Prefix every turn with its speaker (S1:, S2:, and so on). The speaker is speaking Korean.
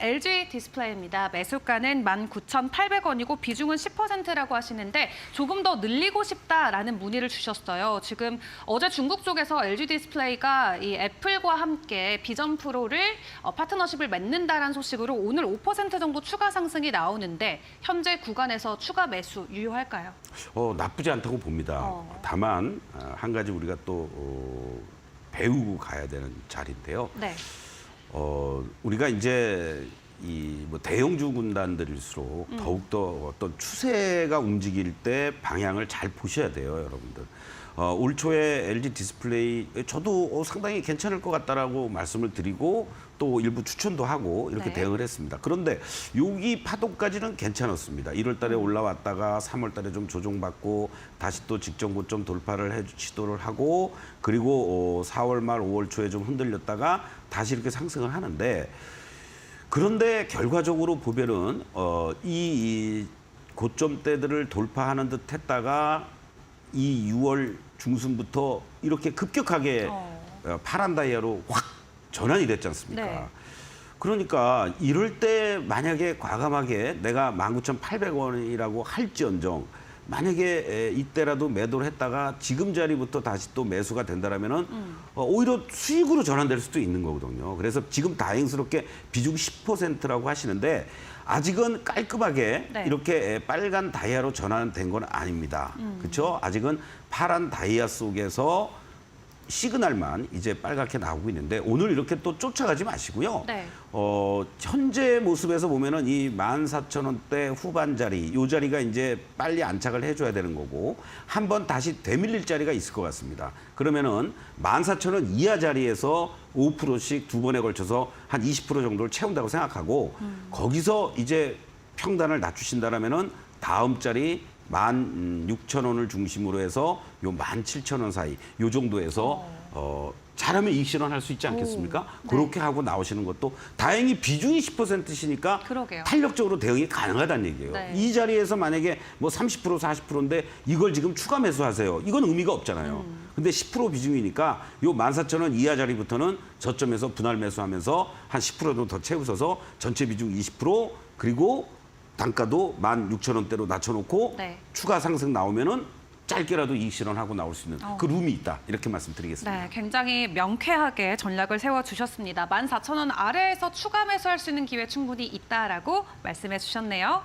S1: LG 디스플레이입니다. 매수가는 19,800원이고 비중은 10%라고 하시는데 조금 더 늘리고 싶다라는 문의를 주셨어요. 지금 어제 중국 쪽에서 LG 디스플레이가 이 애플과 함께 비전 프로를 어, 파트너십을 맺는다라는 소식으로 오늘 5% 정도 추가 상승이 나오는데 현재 구간에서 추가 매수 유효할까요?
S2: 어, 나쁘지 않다고 봅니다.
S1: 어.
S2: 다만 어, 한 가지 우리가 또 어, 배우고 가야 되는 자리인데요.
S1: 네.
S2: 어, 우리가 이제 이 뭐 대형주 군단들일수록
S1: 음.
S2: 더욱더 어떤 추세가 움직일 때 방향을 잘 보셔야 돼요, 여러분들. 어, 올 초에 LG 디스플레이 저도 어, 상당히 괜찮을 것 같다라고 말씀을 드리고 또 일부 추천도 하고 이렇게
S1: 네.
S2: 대응을 했습니다. 그런데 여기 파도까지는 괜찮았습니다. 1월 달에
S1: 음.
S2: 올라왔다가 3월 달에 좀 조정받고 다시 또 직전 고점 돌파를 해 시도를 하고 그리고 어, 4월 말 5월 초에 좀 흔들렸다가 다시 이렇게 상승을 하는데 그런데 결과적으로 보면은 어, 이, 이 고점대들을 돌파하는 듯 했다가 이 6월 중순부터 이렇게 급격하게
S1: 어.
S2: 어, 파란 다이아로 확 전환이 됐지 않습니까?
S1: 네.
S2: 그러니까 이럴 때 만약에 과감하게 내가 19,800원이라고 할지언정 만약에 에, 이때라도 매도를 했다가 지금 자리부터 다시 또 매수가 된다라면은 어, 오히려 수익으로 전환될 수도 있는 거거든요. 그래서 지금 다행스럽게 비중 10%라고 하시는데 아직은 깔끔하게
S1: 네.
S2: 이렇게 에, 빨간 다이아로 전환된 건 아닙니다. 그렇죠? 아직은 파란 다이아 속에서 시그널만 이제 빨갛게 나오고 있는데 오늘 이렇게 또 쫓아가지 마시고요.
S1: 네.
S2: 어, 현재 모습에서 보면은 이 14,000원대 후반 자리, 요 자리가 이제 빨리 안착을 해줘야 되는 거고 한번 다시 되밀릴 자리가 있을 것 같습니다. 그러면은 14,000원 이하 자리에서 5%씩 두 번에 걸쳐서 한 20% 정도를 채운다고 생각하고 거기서 이제 평단을 낮추신다라면은 다음 자리 16,000원을 중심으로 해서 요 17,000원 사이 요 정도에서 어, 잘하면 이익 실현할 수 있지 않겠습니까?
S1: 네.
S2: 그렇게 하고 나오시는 것도 다행히 비중이 10%시니까
S1: 그러게요.
S2: 탄력적으로 대응이 가능하다는 얘기예요.
S1: 네.
S2: 이 자리에서 만약에 뭐 30% 40%인데 이걸 지금 추가 매수하세요. 이건 의미가 없잖아요.
S1: 음.
S2: 근데 10% 비중이니까 요 14,000원 이하 자리부터는 저점에서 분할 매수하면서 한 10% 정도 더 채우셔서 전체 비중 20% 그리고 단가도 16,000원대로 낮춰놓고
S1: 네.
S2: 추가 상승 나오면은 짧게라도 이익 실현하고 나올 수 있는
S1: 어.
S2: 그 룸이 있다. 이렇게 말씀드리겠습니다.
S1: 네, 굉장히 명쾌하게 전략을 세워주셨습니다. 14,000원 아래에서 추가 매수할 수 있는 기회 충분히 있다라고 말씀해 주셨네요.